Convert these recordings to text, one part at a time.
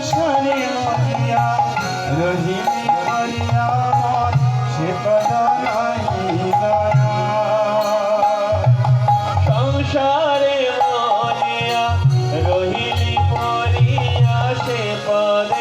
মিশরে উঠিয়া রহিমে করিয়া মন সে পদ নাহি সংসারে মরিয়া রহিলি পড়িয়া সে পদ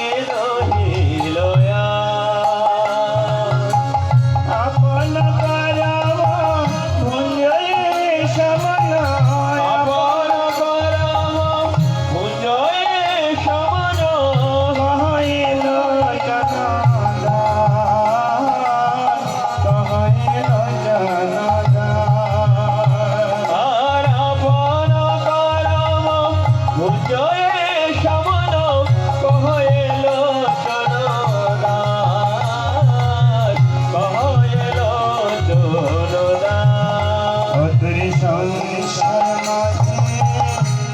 সংসার মাঝে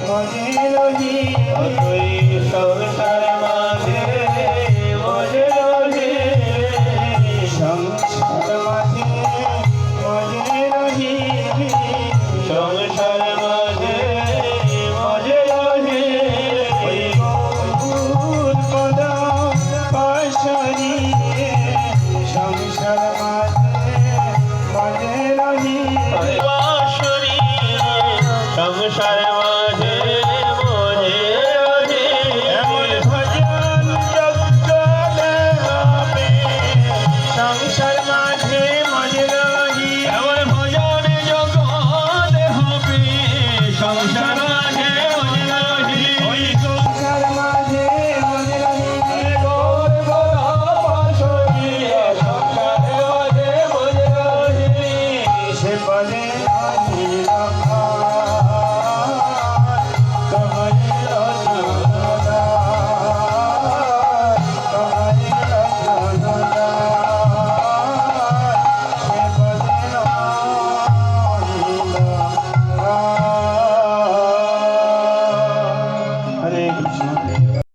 মজে রহি অতই সংসার সংসার